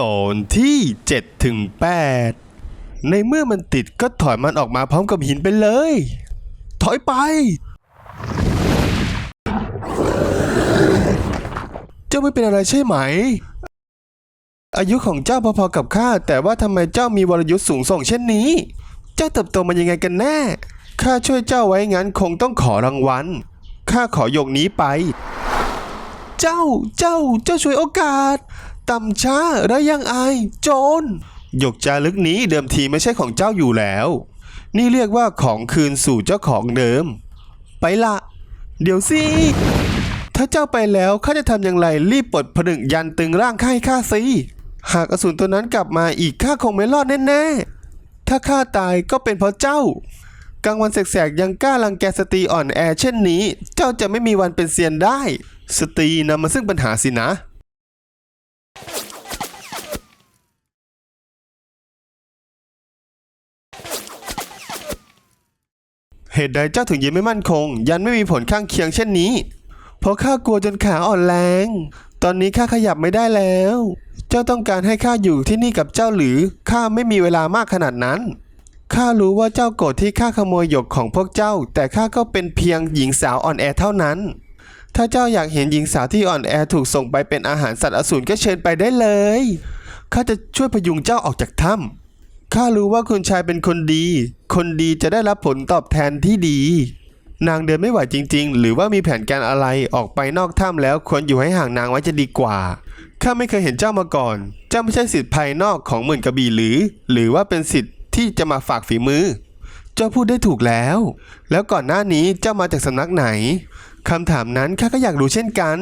ตอนที่7ถึง8ในเมื่อมันติดก็ถอยมันออกมาพร้อมกับหินไปเลย ถอยไป เจ้าไม่เป็นอะไรใช่ไหม อายุของเจ้าพอๆกับข้าแต่ว่าทำไมเจ้ามีวรยุทธ์สูงส่งเช่นนี้ เจ้าเติบโตมายังไงกันแน่ข้าช่วยเจ้าไว้งั้นคงต้องขอรางวัลข้าขอยกนี้ไป เจ้าเจ้าเจ้าช่วยโอกาส ต่ำช้าและยังอาย โจรหยกจารึกนี้เดิมทีไม่ใช่ของเจ้าอยู่แล้ว นี่เรียกว่าของคืนสู่เจ้าของเดิม ไปละ เดี๋ยวสิ ถ้าเจ้าไปแล้วข้าจะทำอย่างไรรีบปลดผนึกยันตึงร่างข้าให้ข้าสิหากอสูรตัวนั้นกลับมาอีกข้าคงไม่รอดแน่ๆ ถ้าข้าตายก็เป็นเพราะเจ้ากลางวันแสกๆยังกล้ารังแกสตรีอ่อนแอเช่นนี้ เจ้าจะไม่มีวันเป็นเซียนได้ สตรีนำมาซึ่งปัญหาสินะ เหตุใดเจ้าถึงยืนไม่มั่นคง ยันไม่มีผลข้างเคียงเช่นนี้ เพราะข้ากลัวจนขาอ่อนแรง ตอนนี้ข้าขยับไม่ได้แล้ว เจ้าต้องการให้ข้าอยู่ที่นี่กับเจ้าหรือข้าไม่มีเวลามากขนาดนั้นข้ารู้ว่าเจ้าโกรธที่ข้าขโมยหยกของพวกเจ้า แต่ข้าก็เป็นเพียงหญิงสาวอ่อนแอเท่านั้น ถ้าเจ้าอยากเห็นหญิงสาวที่อ่อนแอถูกส่งไปเป็นอาหารสัตว์อสูรก็เชิญไปได้เลยข้าจะช่วยพยุงเจ้าออกจากถ้ำ ข้ารู้ว่าคุณชายเป็นคนดี คนดีจะได้รับผลตอบแทนที่ดี นางเดินไม่ไหวจริง ๆ หรือว่ามีแผนการอะไรออกไปนอกถ้ำแล้วควรอยู่ให้ห่างนางไว้จะดีกว่า ข้าไม่เคยเห็นเจ้ามาก่อน เจ้าไม่ใช่สิทธิ์ภายนอกของหมื่นกระบี่หรือ หรือว่าเป็นสิทธิ์ที่จะมาฝากฝีมือ เจ้าพูดได้ถูกแล้ว แล้วก่อนหน้านี้เจ้ามาจากสำนักไหนคำถามนั้นข้าก็อยากรู้เช่นกัน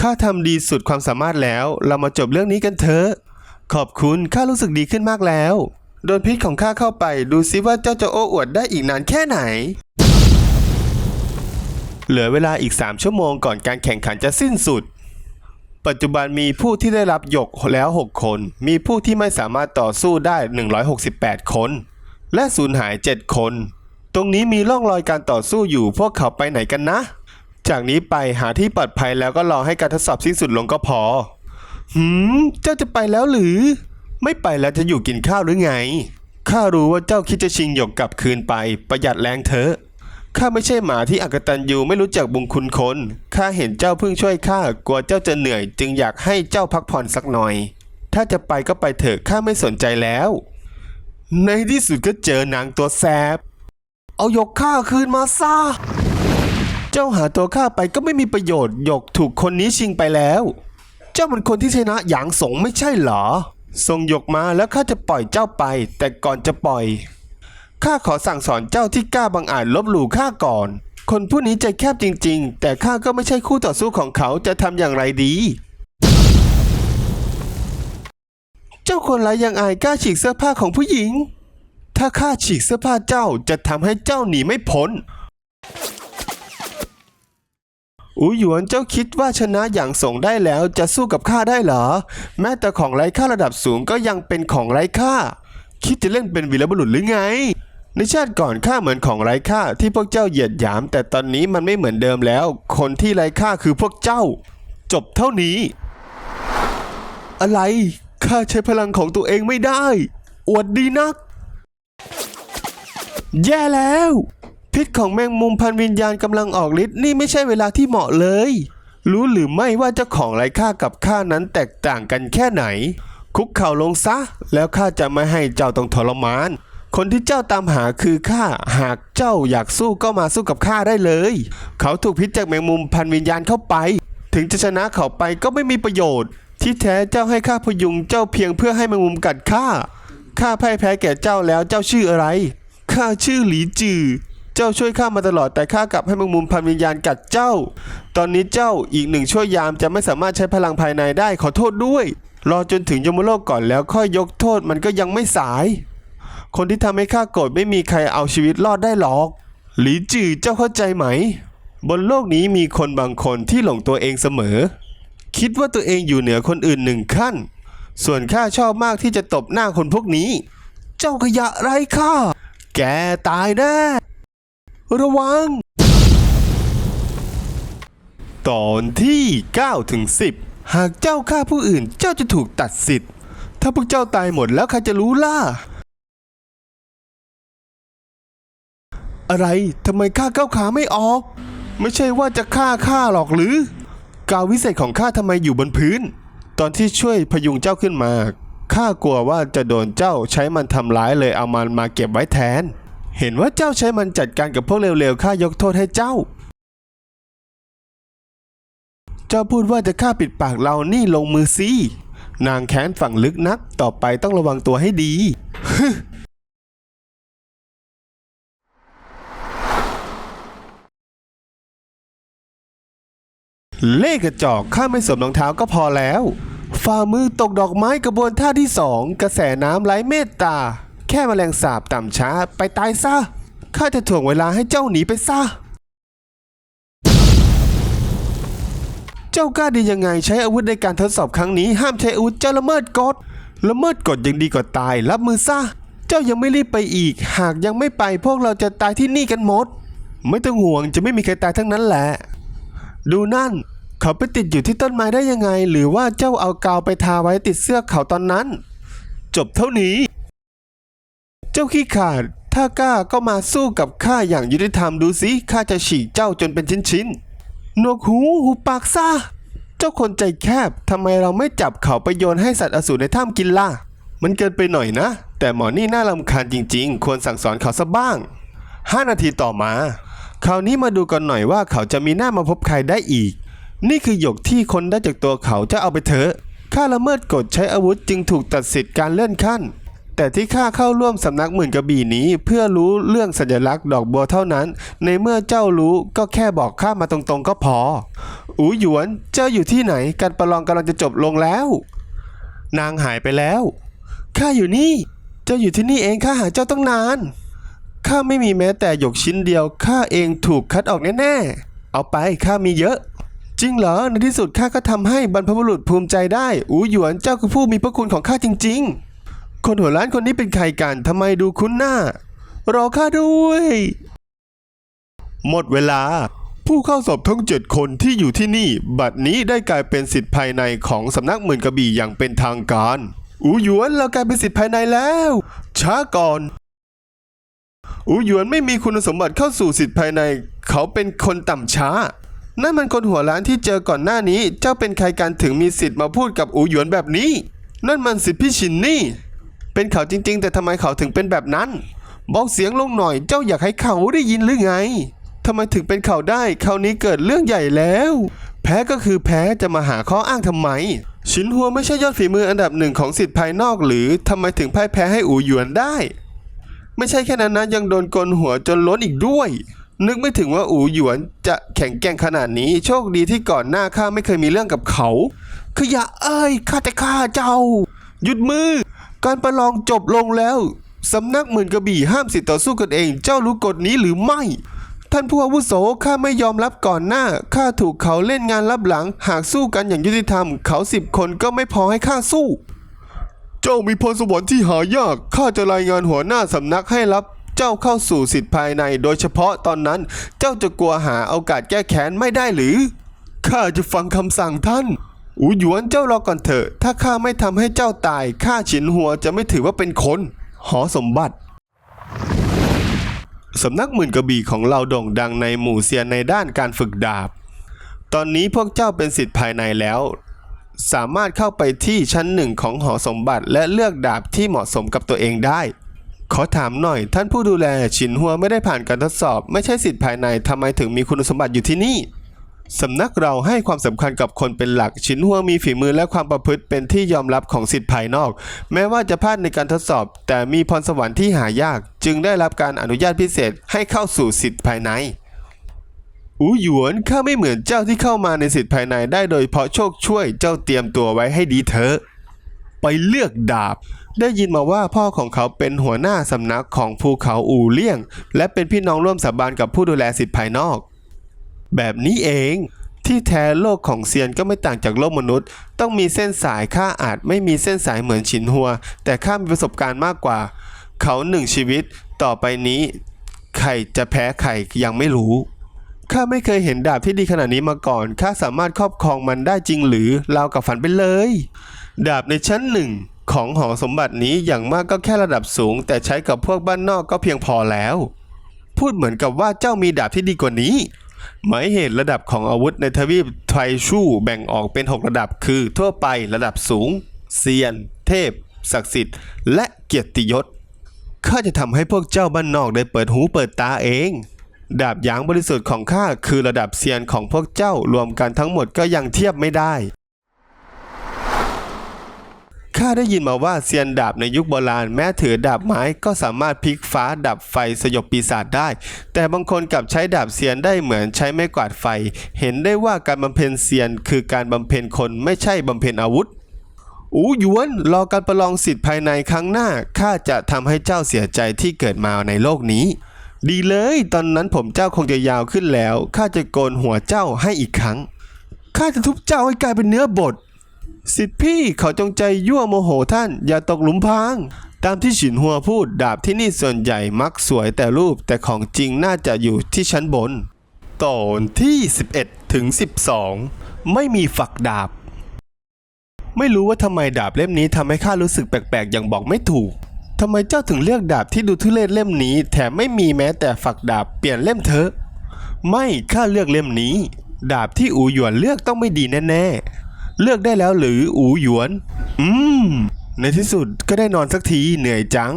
ข้าทำดีสุดความสามารถแล้ว เรามาจบเรื่องนี้กันเถอะ ขอบคุณข้ารู้สึกดีขึ้นมากแล้ว โดนพิษของข้าเข้าไปดูซิว่าเจ้าจะโอ้อวดได้อีกนานแค่ไหน เหลือเวลาอีก 3 ชั่วโมงก่อนการแข่งขันจะสิ้นสุด ปัจจุบันมีผู้ที่ได้รับหยกแล้ว 6 คน มีผู้ที่ไม่สามารถต่อสู้ได้ 168 คน และสูญหาย 7 คน ตรงนี้มีร่องรอยการต่อสู้อยู่พวกเขาไปไหนกันนะ จากนี้ไปหาที่ปลอดภัยแล้วก็รอให้การทดสอบสิ้นสุดลงก็พอ หืม เจ้าจะไปแล้วหรือ ไม่ไปแล้วจะอยู่กินข้าวหรือไง ข้ารู้ว่าเจ้าคิดจะชิงหยกกลับคืนไป ประหยัดแรงเถอะ ข้าไม่ใช่หมาที่อักตันยูไม่รู้จักบุญคุณคน ข้าเห็นเจ้าเพิ่งช่วยข้ากลัวเจ้าจะเหนื่อย จึงอยากให้เจ้าพักผ่อนสักหน่อย ถ้าจะไปก็ไปเถอะข้าไม่สนใจแล้ว ในที่สุดก็เจอนางตัวแสบ เอาหยกข้าคืนมาซะ เจ้าหาตัวข้าไปก็ไม่มีประโยชน์หยกถูกคนนี้ชิงไปแล้ว เจ้ามันคนที่ชนะหยางสงไม่ใช่เหรอส่งหยกมาแล้วข้าจะปล่อยเจ้าไป แต่ก่อนจะปล่อยข้าขอสั่งสอนเจ้าที่กล้าบังอาจลบหลู่ข้าก่อน คนผู้นี้ใจแคบจริง ๆ แต่ข้าก็ไม่ใช่คู่ต่อสู้ของเขาจะทำอย่างไรดี เจ้าคนไรยังอายกล้าฉีกเสื้อผ้าของผู้หญิง ถ้าข้าฉีกเสื้อผ้าเจ้าจะทำให้เจ้าหนีไม่พ้น อูหยวนเจ้าคิดว่าชนะอย่างสงได้แล้วจะสู้กับข้าได้เหรอ แม้แต่ของไร้ค่าระดับสูงก็ยังเป็นของไร้ค่า คิดจะเล่นเป็นวีรบุรุษหรือไง ในชาติก่อนข้าเหมือนของไร้ค่าที่พวกเจ้าเหยียดหยาม แต่ตอนนี้มันไม่เหมือนเดิมแล้ว คนที่ไร้ค่าคือพวกเจ้า จบเท่านี้ อะไรข้าใช้พลังของตัวเองไม่ได้ อวดดีนัก แย่แล้ว พิษของแมงมุมพันวิญญาณกำลังออกฤทธิ์นี่ไม่ใช่เวลาที่เหมาะเลย รู้หรือไม่ว่าเจ้าของไร้ค่ากับข้านั้นแตกต่างกันแค่ไหน คุกเข่าลงซะ แล้วข้าจะไม่ให้เจ้าต้องทรมาน คนที่เจ้าตามหาคือข้าหากเจ้าอยากสู้ก็มาสู้กับข้าได้เลย เขาถูกพิษจากแมงมุมพันวิญญาณเข้าไป ถึงจะชนะเขาไปก็ไม่มีประโยชน์ ที่แท้เจ้าให้ข้าพยุงเจ้าเพียงเพื่อให้แมงมุมกัดข้าข้าพ่ายแพ้แก่เจ้าแล้วเจ้าชื่ออะไรข้าชื่อหลีจือ เจ้าช่วยข้ามาตลอดแต่ข้ากลับให้แมงมุมพันวิญญาณกัดเจ้า ตอนนี้เจ้าอีกหนึ่งช่วยยามจะไม่สามารถใช้พลังภายในได้ขอโทษด้วย รอจนถึงยมโลกก่อนแล้วค่อยยกโทษมันก็ยังไม่สาย คนที่ทำให้ข้าโกรธไม่มีใครเอาชีวิตรอดได้หรอก หลีจือเจ้าเข้าใจไหม บนโลกนี้มีคนบางคนที่หลงตัวเองเสมอ คิดว่าตัวเองอยู่เหนือคนอื่นหนึ่งขั้น ส่วนข้าชอบมากที่จะตบหน้าคนพวกนี้ เจ้าขยะไรข้าแกตายแน่ ระวัง ตอนที่9ถึง10 หากเจ้าฆ่าผู้อื่นเจ้าจะถูกตัดสิทธิ์ ถ้าพวกเจ้าตายหมดแล้วใครจะรู้ล่ะ อะไรทำไมข้าก้าวขาไม่ออก ไม่ใช่ว่าจะฆ่าข้าหรอกหรือ กาววิเศษของข้าทำไมอยู่บนพื้น ตอนที่ช่วยพยุงเจ้าขึ้นมาข้ากลัวว่าจะโดนเจ้าใช้มันทำร้ายเลยเอามันมาเก็บไว้แทน เห็นว่าเจ้าใช้มันจัดการกับพวกเร็วๆข้ายกโทษให้เจ้า เจ้าพูดว่าจะฆ่าปิดปากเรานี่ลงมือสินางแค้นฝั่งลึกนักต่อไปต้องระวังตัวให้ดี เล่กระจอกข้าไม่สวมรองเท้าก็พอแล้ว ฝ่ามือตกดอกไม้กระบวนท่าที่สองกระแสน้ำไหลเมตตา แค่แมลงสาบต่ำช้าไปตายซะข้าจะถ่วงเวลาให้เจ้าหนีไปซะเจ้ากล้าดียังไงใช้อาวุธในการทดสอบครั้งนี้ห้ามใช้อาวุธเจ้าละเมิดกฎละเมิดกฎยังดีกว่าตาย รับมือซะเจ้ายังไม่รีบไปอีก หากยังไม่ไปพวกเราจะตายที่นี่กันหมด ไม่ต้องห่วงจะไม่มีใครตายทั้งนั้นแหละ ดูนั่น เขาไปติดอยู่ที่ต้นไม้ได้ยังไง หรือว่าเจ้าเอากาวไปทาไว้ติดเสื้อเขาตอนนั้น จบเท่านี้ เจ้าขี้ขาด ถ้ากล้าก็มาสู้กับข้าอย่างยุติธรรมดูสิข้าจะฉีกเจ้าจนเป็นชิ้นๆหนวกหูหูปากซะเจ้าคนใจแคบทำไมเราไม่จับเขาไปโยนให้สัตว์อสูรในถ้ำกินล่ะ มันเกินไปหน่อยนะ แต่หมอนี่น่ารำคาญจริง ๆ ควรสั่งสอนเขาซะบ้าง 5 นาทีต่อมา คราวนี้มาดูกันหน่อยว่าเขาจะมีหน้ามาพบใครได้อีก นี่คือหยกที่คนได้จากตัวเขาจะเอาไปเถอะข้าละเมิดกฎใช้อาวุธจึงถูกตัดสิทธิ์การเลื่อนขั้น แต่ที่ข้าเข้าร่วมสำนักหมื่นกระบี่นี้เพื่อรู้เรื่องสัญลักษณ์ดอกบัวเท่านั้น ในเมื่อเจ้ารู้ก็แค่บอกข้ามาตรงๆก็พอ อูหยวน เจ้าอยู่ที่ไหน การประลองกำลังจะจบลงแล้ว นางหายไปแล้ว ข้าอยู่นี่ เจ้าอยู่ที่นี่เองข้าหาเจ้าตั้งนาน ข้าไม่มีแม้แต่หยกชิ้นเดียว ข้าเองถูกคัดออกแน่ๆ เอาไปข้ามีเยอะจริงเหรอในที่สุดข้าก็ทำให้บรรพบุรุษภูมิใจได้ อูหยวนเจ้าคือผู้มีพระคุณของข้าจริง ๆ คนหัวล้านคนนี้เป็นใครกันทำไมดูคุ้นหน้า รอข้าด้วย หมดเวลา ผู้เข้าสอบทั้งเจ็ดคนที่อยู่ที่นี่ บัดนี้ได้กลายเป็นสิทธิภายในของสำนักหมื่นกระบี่อย่างเป็นทางการ อูหยวนเรากลายเป็นสิทธิภายในแล้ว ช้าก่อน อูหยวนไม่มีคุณสมบัติเข้าสู่สิทธิภายใน เขาเป็นคนต่ำช้านั่นมันคนหัวล้านที่เจอก่อนหน้านี้ เจ้าเป็นใครกันถึงมีสิทธิ์มาพูดกับอูหยวนแบบนี้ นั่นมันสิทธิพี่ชินนี่ เป็นเขาจริง ๆ แต่ทำไมเขาถึงเป็นแบบนั้น บอกเสียงลงหน่อยเจ้าอยากให้เขาได้ยินหรือไงทำไมถึงเป็นเขาได้คราวนี้เกิดเรื่องใหญ่แล้ว แพ้ก็คือแพ้จะมาหาข้ออ้างทำไม ชินหัวไม่ใช่ยอดฝีมืออันดับหนึ่งของสิทธิภายนอกหรือทำไมถึงพ่ายแพ้ให้อูหยวนได้ ไม่ใช่แค่นั้นนะยังโดนกลหัวจนล้นอีกด้วย นึกไม่ถึงว่าอูหยวนจะแข็งแกร่งขนาดนี้ โชคดีที่ก่อนหน้าข้าไม่เคยมีเรื่องกับเขาขยะเอ้ยข้าจะฆ่าเจ้า หยุดมือ การประลองจบลงแล้ว สำนักหมื่นกระบี่ห้ามสิทธิ์ต่อสู้กันเอง เจ้ารู้กฎนี้หรือไม่ ท่านผู้อาวุโสข้าไม่ยอมรับก่อนหน้าข้าถูกเขาเล่นงานลับหลัง หากสู้กันอย่างยุติธรรม เขาสิบคนก็ไม่พอให้ข้าสู้ เจ้ามีพรสวรรค์ที่หายากข้าจะรายงานหัวหน้าสำนักให้รับเจ้าเข้าสู่สิทธิภายในโดยเฉพาะตอนนั้น เจ้าจะกลัวหาโอกาสแก้แค้นไม่ได้หรือ ข้าจะฟังคำสั่งท่าน อูหยวนเจ้ารอก่อนเถอะ ถ้าข้าไม่ทำให้เจ้าตาย ข้าฉินหัวจะไม่ถือว่าเป็นคน หอสมบัติสำนักหมื่นกระบี่ของเราโด่งดังในหมู่เซียนในด้านการฝึกดาบ ตอนนี้พวกเจ้าเป็นสิทธิ์ภายในแล้ว สามารถเข้าไปที่ชั้นหนึ่งของหอสมบัติและเลือกดาบที่เหมาะสมกับตัวเองได้ ขอถามหน่อย ท่านผู้ดูแลฉินหัวไม่ได้ผ่านการทดสอบ ไม่ใช่สิทธิ์ภายในทำไมถึงมีคุณสมบัติอยู่ที่นี่ สำนักเราให้ความสำคัญกับคนเป็นหลักฉินหัวมีฝีมือและความประพฤติเป็นที่ยอมรับของสิทธิภายนอก แม้ว่าจะพลาดในการทดสอบ แต่มีพรสวรรค์ที่หายาก จึงได้รับการอนุญาตพิเศษให้เข้าสู่สิทธิภายในอูหยวนข้าไม่เหมือนเจ้าที่เข้ามาในสิทธิภายในได้โดยเพราะโชคช่วยเจ้าเตรียมตัวไว้ให้ดีเถอะไปเลือกดาบ ได้ยินมาว่าพ่อของเขาเป็นหัวหน้าสำนักของภูเขาอู่เลี่ยง และเป็นพี่น้องร่วมสาบานกับผู้ดูแลสิทธิภายนอก แบบนี้เอง ที่แท้โลกของเซียนก็ไม่ต่างจากโลกมนุษย์ ต้องมีเส้นสายข้าอาจไม่มีเส้นสายเหมือนฉินหัว แต่ข้ามีประสบการณ์มากกว่า เขาหนึ่งชีวิต ต่อไปนี้ใครจะแพ้ใครยังไม่รู้ข้าไม่เคยเห็นดาบที่ดีขนาดนี้มาก่อน ข้าสามารถครอบครองมันได้จริงหรือราวกับฝันไปเลย ดาบในชั้นหนึ่งของหอสมบัตินี้อย่างมากก็แค่ระดับสูง แต่ใช้กับพวกบ้านนอกก็เพียงพอแล้ว พูดเหมือนกับว่าเจ้ามีดาบที่ดีกว่านี้ หมายเหตุระดับของอาวุธในทวีปไทชู่แบ่งออกเป็น 6 ระดับคือ ทั่วไประดับสูง เซียน เทพ ศักดิ์สิทธิ์ และเกียรติยศข้าจะทำให้พวกเจ้าบ้านนอกได้เปิดหูเปิดตาเอง ดาบหยางบริสุทธิ์ของข้าคือระดับเซียนของพวกเจ้ารวมกันทั้งหมดก็ยังเทียบไม่ได้ ข้าได้ยินมาว่าเซียนดาบในยุคโบราณแม้ถือดาบไม้ก็สามารถพลิกฟ้าดับไฟสยบปีศาจได้ แต่บางคนกลับใช้ดาบเซียนได้เหมือนใช้ไม้กวาดไฟ เห็นได้ว่าการบำเพ็ญเซียนคือการบำเพ็ญคนไม่ใช่บำเพ็ญอาวุธอูหยวน รอการประลองสิทธิ์ภายในครั้งหน้าข้าจะทำให้เจ้าเสียใจที่เกิดมาในโลกนี้ ดีเลย ตอนนั้นผมเจ้าคงจะยาวขึ้นแล้วข้าจะโกนหัวเจ้าให้อีกครั้งข้าจะทุบเจ้าให้กลายเป็นเนื้อบด สิทธิพี่เขาจงใจยั่วโมโหท่าน อย่าตกหลุมพราง ตามที่ฉินหัวพูดดาบที่นี่ส่วนใหญ่มักสวยแต่รูปแต่ของจริงน่าจะอยู่ที่ชั้นบน ตอนที่ 11 ถึง 12 ไม่มีฝักดาบ ไม่รู้ว่าทำไมดาบเล่มนี้ทำให้ข้ารู้สึกแปลกๆ อย่างบอกไม่ถูกทำไมเจ้าถึงเลือกดาบที่ดูทุเรศเล่มนี้ แถมไม่มีแม้แต่ฝักดาบเปลี่ยนเล่มเถอะ ไม่ข้าเลือกเล่มนี้ ดาบที่อูหยวนเลือกต้องไม่ดีแน่ๆ เลือกได้แล้วหรืออูหยวน อืม ในที่สุดก็ได้นอนสักทีเหนื่อยจัง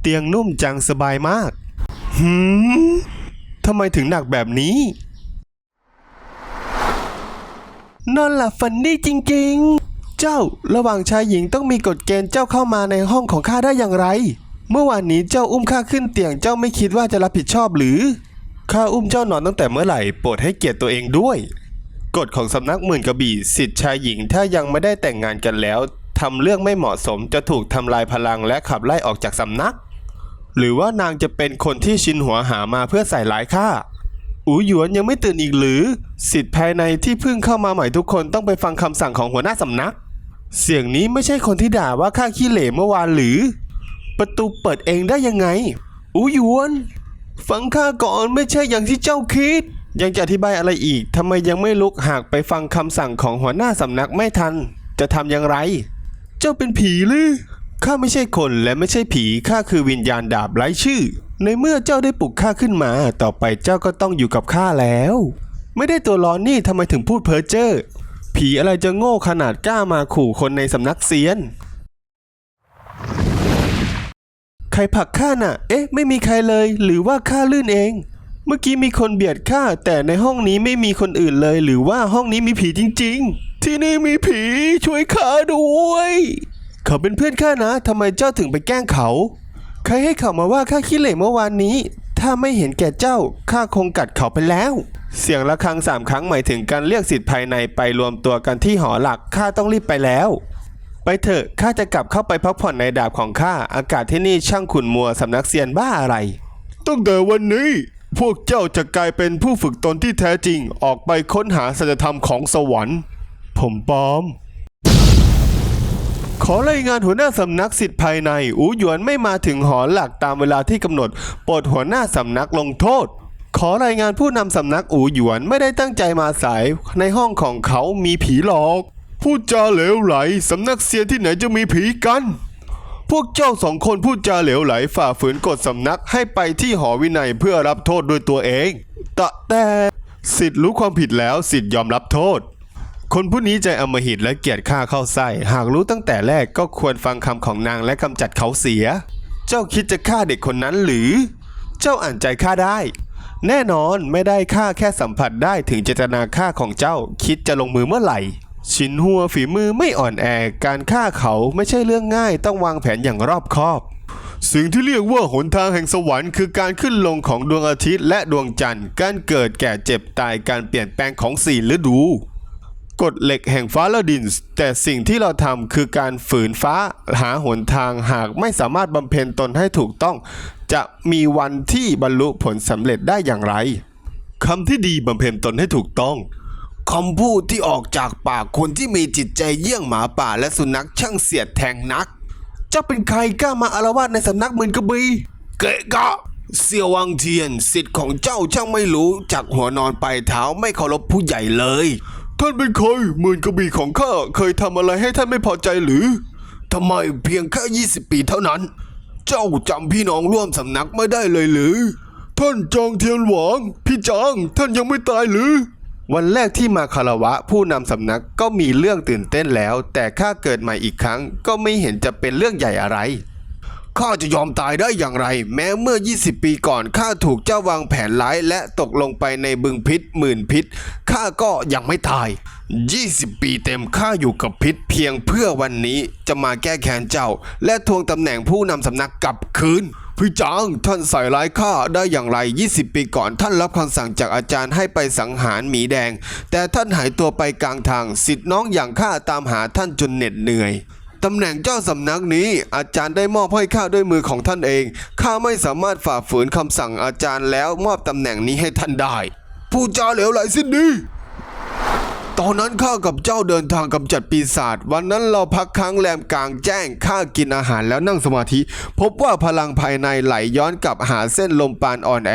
เตียงนุ่มจังสบายมาก หืมทำไมถึงหนักแบบนี้ นอนหลับฝันดีจริงๆ เจ้าระหว่างชายหญิงต้องมีกฎเกณฑ์เจ้าเข้ามาในห้องของข้าได้อย่างไร เมื่อวานนี้เจ้าอุ้มข้าขึ้นเตียงเจ้าไม่คิดว่าจะรับผิดชอบหรือ ข้าอุ้มเจ้านอนตั้งแต่เมื่อไหร่โปรดให้เกียรติตัวเองด้วย กฎของสำนักหมื่นกระบี่สิทธิชายหญิงถ้ายังไม่ได้แต่งงานกันแล้วทำเรื่องไม่เหมาะสมจะถูกทำลายพลังและขับไล่ออกจากสำนัก หรือว่านางจะเป็นคนที่ชินหัวหามาเพื่อใส่ร้ายข้าอูหยวนยังไม่ตื่นอีกหรือ สิทธิ์ภายในที่เพิ่งเข้ามาใหม่ทุกคนต้องไปฟังคำสั่งของหัวหน้าสำนัก เสียงนี้ไม่ใช่คนที่ด่าว่าข้าขี้เหร่เมื่อวานหรือ ประตูเปิดเองได้ยังไง อูหยวน ฟังข้าก่อนไม่ใช่อย่างที่เจ้าคิด ยังจะอธิบายอะไรอีกทำไมยังไม่ลุกหากไปฟังคำสั่งของหัวหน้าสำนักไม่ทัน จะทำอย่างไร เจ้าเป็นผีหรือข้าไม่ใช่คนและไม่ใช่ผีข้าคือวิญญาณดาบไร้ชื่อ ในเมื่อเจ้าได้ปลุกข้าขึ้นมา ต่อไปเจ้าก็ต้องอยู่กับข้าแล้ว ไม่ได้ตัวร้อนนี่ทำไมถึงพูดเพ้อเจ้อผีอะไรจะโง่ขนาดกล้ามาขู่คนในสำนักเซียน ใครผลักข้าน่ะ เอ๊ะ ไม่มีใครเลย หรือว่าข้าลื่นเอง เมื่อกี้มีคนเบียดข้าแต่ในห้องนี้ไม่มีคนอื่นเลย หรือว่าห้องนี้มีผีจริง ๆ ที่นี่มีผีช่วยข้าด้วย เขาเป็นเพื่อนข้านะทำไมเจ้าถึงไปแกล้งเขา ใครให้เขามาว่าข้าขี้เหร่เมื่อวานนี้ ถ้าไม่เห็นแก่เจ้าข้าคงกัดเขาไปแล้ว เสียงระฆังสามครั้งหมายถึงการเรียกสิทธิภายในไปรวมตัวกันที่หอหลักข้าต้องรีบไปแล้ว ไปเถอะข้าจะกลับเข้าไปพักผ่อนในดาบของข้าอากาศที่นี่ช่างขุ่นมัวสำนักเซียนบ้าอะไร ตั้งแต่วันนี้ พวกเจ้าจะกลายเป็นผู้ฝึกตนที่แท้จริงออกไปค้นหาสัจธรรมของสวรรค์ ผมปลอม ขอรายงานหัวหน้าสำนักสิทธิภายใน อูหยวนไม่มาถึงหอหลักตามเวลาที่กำหนดปรดหัวหน้าสำนักลงโทษ ขอรายงานผู้นำสำนักอูหยวนไม่ได้ตั้งใจมาสายในห้องของเขามีผีหลอก พูดจาเหลวไหลสำนักเซียนที่ไหนจะมีผีกัน พวกเจ้าสองคนพูดจาเหลวไหลฝ่าฝืนกฎสำนักให้ไปที่หอวินัยเพื่อรับโทษด้วยตัวเอง ตะแต่สิทธิ์รู้ความผิดแล้วสิทธิ์ยอมรับโทษ คนผู้นี้ใจอมหิตและเกลียดข้าเข้าไส้ หากรู้ตั้งแต่แรกก็ควรฟังคำของนางและกำจัดเขาเสีย เจ้าคิดจะฆ่าเด็กคนนั้นหรือ เจ้าอ่านใจข้าได้ แน่นอนไม่ได้ข้าแค่สัมผัสได้ถึงเจตนาฆ่าของเจ้าคิดจะลงมือเมื่อไหร่ ชินหัวฝีมือไม่อ่อนแอการฆ่าเขาไม่ใช่เรื่องง่ายต้องวางแผนอย่างรอบคอบ สิ่งที่เรียกว่าหนทางแห่งสวรรค์คือการขึ้นลงของดวงอาทิตย์และดวงจันทร์การเกิดแก่เจ็บตายการเปลี่ยนแปลงของสี่ฤดูกฎเหล็กแห่งฟ้าและดินแต่สิ่งที่เราทำคือการฝืนฟ้าหาหนทางหากไม่สามารถบำเพ็ญตนให้ถูกต้อง จะมีวันที่บรรลุผลสำเร็จได้อย่างไรคำที่ดีบำเพ็ญตนให้ถูกต้อง คำพูดที่ออกจากปากคนที่มีจิตใจเยี่ยงหมาป่าและสุนัขช่างเสียดแทงนักเจ้าเป็นใครกล้ามาอารวาสในสำนักหมื่นกระบีเกะกะเสี่ยววังเทียนสิทธิ์ของเจ้าช่างไม่รู้จากหัวนอนปลายเท้าไม่เคารพผู้ใหญ่เลย ท่านเป็นใครหมื่นกระบี่ของข้าเคยทำอะไรให้ท่านไม่พอใจหรือทำไมเพียงแค่ 20 ปีเท่านั้น เจ้าจำพี่น้องร่วมสำนักไม่ได้เลยหรือ ท่านจางเทียนหวาง พี่จางท่านยังไม่ตายหรือ วันแรกที่มาคารวะผู้นำสำนักก็มีเรื่องตื่นเต้นแล้ว แต่ข้าเกิดใหม่อีกครั้ง ก็ไม่เห็นจะเป็นเรื่องใหญ่อะไรข้าจะยอมตายได้อย่างไร แม้เมื่อ 20 ปีก่อนข้าถูกเจ้าวางแผนร้าย และตกลงไปในบึงพิษหมื่นพิษข้าก็ยังไม่ตาย 20 ปีเต็มข้าอยู่กับพิษเพียงเพื่อวันนี้จะมาแก้แค้นเจ้า และทวงตำแหน่งผู้นำสำนักกลับคืน พี่จางท่านใส่ร้ายข้าได้อย่างไร 20 ปีก่อนท่านรับคำสั่งจากอาจารย์ให้ไปสังหารหมีแดง แต่ท่านหายตัวไปกลางทางสิทธิ์น้องอย่างข้าตามหาท่านจนเหน็ดเหนื่อยตำแหน่งเจ้าสำนักนี้อาจารย์ได้มอบให้ข้าด้วยมือของท่านเอง ข้าไม่สามารถฝ่าฝืนคำสั่งอาจารย์แล้วมอบตำแหน่งนี้ให้ท่านได้ ผู้จาเหลวไหลสิ้นดี ตอนนั้นข้ากับเจ้าเดินทางกำจัดปีศาจวันนั้นเราพักค้างแรมกลางแจ้งข้ากินอาหารแล้วนั่งสมาธิ พบว่าพลังภายในไหลย้อนกลับหาเส้นลมปานอ่อนแอ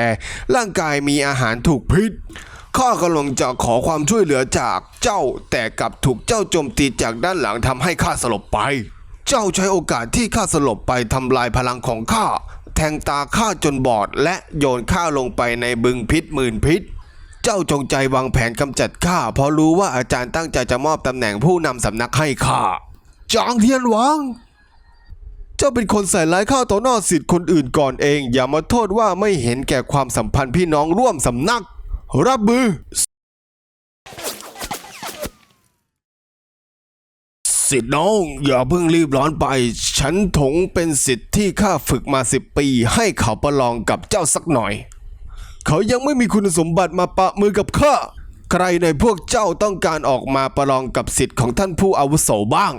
ร่างกายมีอาหารถูกพิษข้ากำลังจะขอความช่วยเหลือจากเจ้า แต่กลับถูกเจ้าโจมตีจากด้านหลังทำให้ข้าสลบไป เจ้าใช้โอกาสที่ข้าสลบไปทำลายพลังของข้า แทงตาข้าจนบอดและโยนข้าลงไปในบึงพิษหมื่นพิษ เจ้าจงใจวางแผนกำจัดข้าเพราะรู้ว่าอาจารย์ตั้งใจจะมอบตำแหน่งผู้นำสำนักให้ข้าจางเทียนหวัง เจ้าเป็นคนใส่ร้ายข้าต่อหน้าสิทธิ์คนอื่นก่อนเอง อย่ามาโทษว่าไม่เห็นแก่ความสัมพันธ์พี่น้องร่วมสำนัก รับมือสิทธิ์น้องอย่าเพิ่งรีบร้อนไป ฉันถงเป็นสิทธิ์ที่ข้าฝึกมาสิบปี ให้เขาประลองกับเจ้าสักหน่อย เขายังไม่มีคุณสมบัติมาปะมือกับข้า ใครในพวกเจ้าต้องการออกมาประลองกับสิทธิ์ของท่านผู้อาวุโสบ้าง